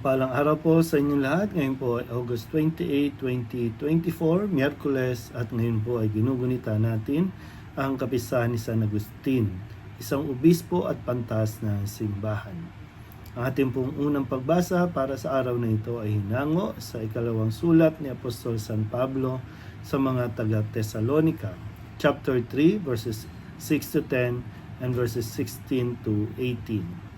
Mapagpalang araw po sa inyong lahat. Ngayon po ay August 28, 2024, Miyerkules at ngayon po ay ginugunita natin ang kapisahan ni San Agustin, isang obispo at pantas na simbahan. Ang ating pong unang pagbasa para sa araw na ito ay hinango sa ikalawang sulat ni Apostol San Pablo sa mga taga Thessalonica, chapter 3 verses 6 to 10 and verses 16 to 18.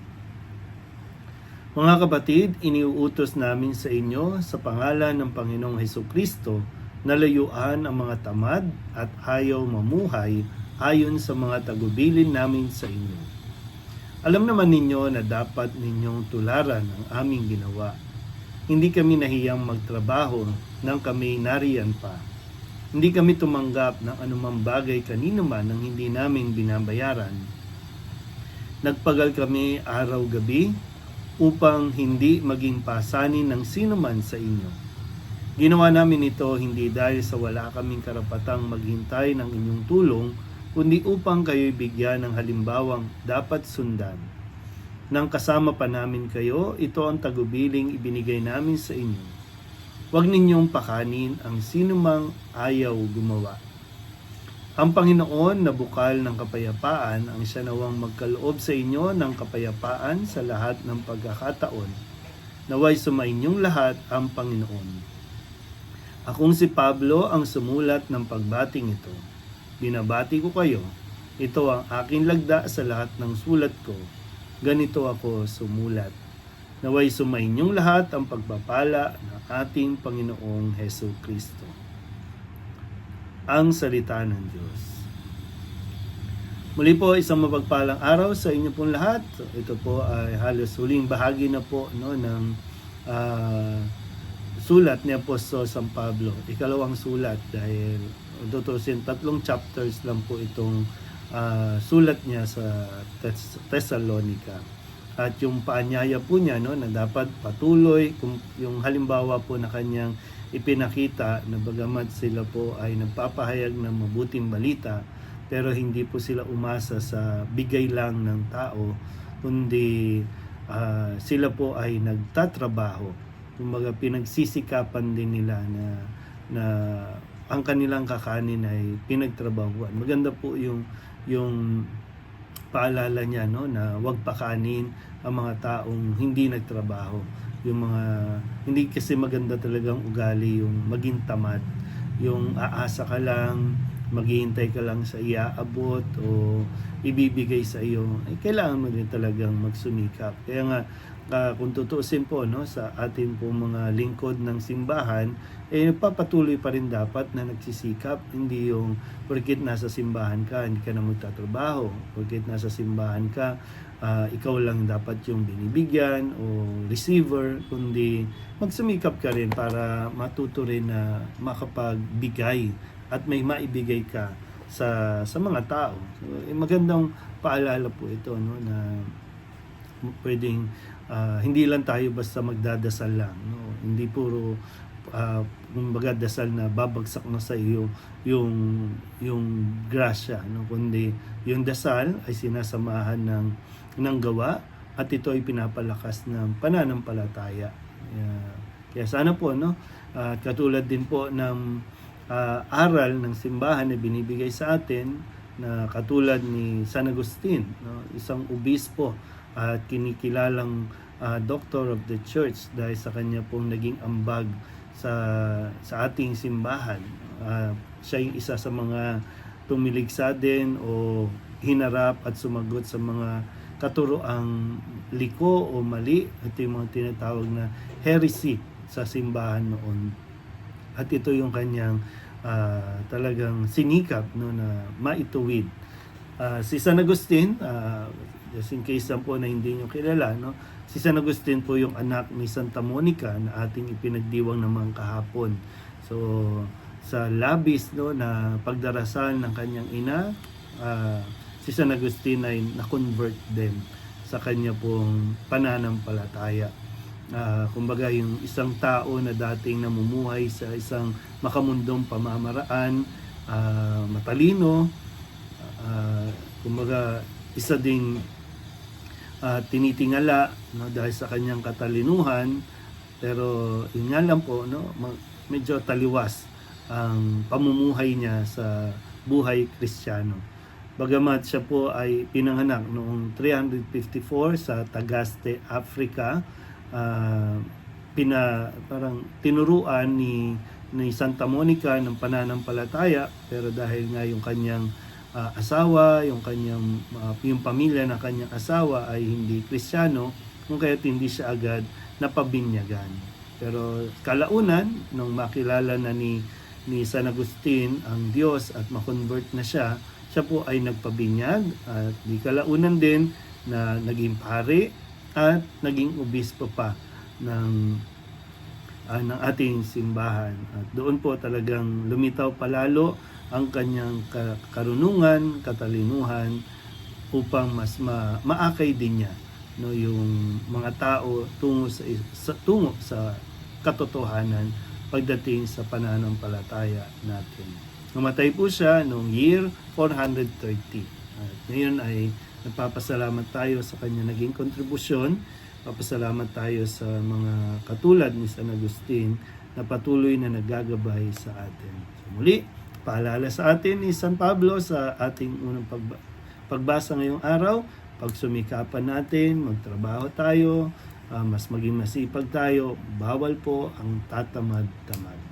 Mga kapatid, iniuutos namin sa inyo sa pangalan ng Panginoong Heso Kristo na layuan ang mga tamad at ayaw mamuhay ayon sa mga tagubilin namin sa inyo. Alam naman ninyo na dapat ninyong tularan ang aming ginawa. Hindi kami nahiyang magtrabaho nang kami nariyan pa. Hindi kami tumanggap ng anumang bagay kanino man nang hindi namin binabayaran. Nagpagal kami araw-gabi upang hindi maging pasanin ng sino man sa inyo. Ginawa namin ito hindi dahil sa wala kaming karapatang maghintay ng inyong tulong, kundi upang kayo'y bigyan ng halimbawang dapat sundan. Nang kasama pa namin kayo, ito ang tagubiling ibinigay namin sa inyo. Huwag ninyong pakanin ang sinumang ayaw gumawa. Ang Panginoon na bukal ng kapayapaan ang siya nawang magkaloob sa inyo ng kapayapaan sa lahat ng pagkakataon. Naway sumainyong lahat ang Panginoon. Akong si Pablo ang sumulat ng pagbating ito. Binabati ko kayo. Ito ang aking lagda sa lahat ng sulat ko. Ganito ako sumulat. Naway sumainyong lahat ang pagpapala ng ating Panginoong Heso Kristo ang salita ng Diyos. Muli po isang mapagpalang araw sa inyo pong lahat. Ito po ay halos huling bahagi na po no, ng ah, sulat ni Apostol San Pablo. Ikalawang sulat dahil tutusin tatlong chapters lang po itong ah, sulat niya sa Thess- Thessalonica. At yung paanyaya po niya no, na dapat patuloy kung yung halimbawa po na kanyang ipinakita na bagamat sila po ay nagpapahayag ng mabuting balita pero hindi po sila umasa sa bigay lang ng tao kundi ah, sila po ay nagtatrabaho. Kumbaga pinagsisikapan din nila na na ang kanilang kakanin ay pinagtrabahuan. Maganda po yung yung paalala niya no na wag pakanin ang mga taong hindi nagtrabaho yung mga hindi kasi maganda talagang ugali yung maging tamad. Yung aasa ka lang maghihintay ka lang sa iaabot o ibibigay sa iyo ay kailangan mo din talagang magsumikap. Kaya nga ah, kung tutuusin po no sa atin po mga lingkod ng simbahan eh papatuloy pa rin dapat na nagsisikap. Hindi yung porkit nasa simbahan ka hindi ka na magtatrabaho. Porkit nasa simbahan ka ah, ikaw lang dapat yung binibigyan o receiver kundi magsumikap ka rin para matuto rin na makapagbigay at may maibigay ka sa sa mga tao. So, eh, magandang paalala po ito no na pwedeng ah, hindi lang tayo basta magdadasal lang no hindi puro uh, kumbaga dasal na babagsak na sa iyo yung yung grasya no kundi yung dasal ay sinasamahan ng ng gawa at ito ay pinapalakas ng pananampalataya Kaya- sana po no at katulad din po ng ah, aral ng simbahan na binibigay sa atin na katulad ni San Agustin, no? isang obispo at kinikilalang ah, doctor of the church dahil sa kanya pong naging ambag sa sa ating simbahan. Ah, siya yung isa sa mga tumiligsa din o hinarap at sumagot sa mga katuroang liko o mali. Ito yung mga tinatawag na heresy sa simbahan noon. At ito yung kanyang ah, talagang sinikap no, na maituwid. Ah, si San Agustin, ah, just in case lang po na hindi nyo kilala, no? si San Agustin po yung anak ni Santa Monica na ating ipinagdiwang naman kahapon. So, sa labis no, na pagdarasal ng kanyang ina, ah, si San Agustin ay na-convert din sa kanya pong pananampalataya. Ah, kumbaga yung isang tao na dating namumuhay sa isang makamundong pamamaraan, ah, matalino, ah, kumbaga isa ding ah, tinitingala no dahil sa kanyang katalinuhan pero yun nga lang po no medyo taliwas ang pamumuhay niya sa buhay kristyano. Bagamat siya po ay pinanganak noong 354 sa Tagaste, Africa, ah, pina parang tinuruan ni ni Santa Monica ng pananampalataya pero dahil nga yung kanyang ah, asawa, yung kanyang ah, yung pamilya ng kanyang asawa ay hindi Kristiyano, kung kaya't hindi siya agad napabinyagan. Pero kalaunan nung makilala na ni ni San Agustin ang Diyos at makonvert na siya, siya po ay nagpabinyag at di kalaunan din na naging pare at naging obispo pa ng ah, ng ating simbahan. At doon po talagang lumitaw palalo ang kanyang ka- karunungan, katalinuhan upang mas ma- maakay din niya no yung mga tao tungo sa, sa tungo sa katotohanan pagdating sa pananampalataya natin. Namatay po siya noong year 430. At ngayon ay nagpapasalamat tayo sa kanya naging kontribusyon. Papasalamat tayo sa mga katulad ni San Agustin na patuloy na naggagabay sa atin. So muli, paalala sa atin ni San Pablo sa ating unang pagba- pagbasa ngayong araw, pagsumikapan natin, magtrabaho tayo, ah, mas maging masipag tayo, bawal po ang tatamad-tamad.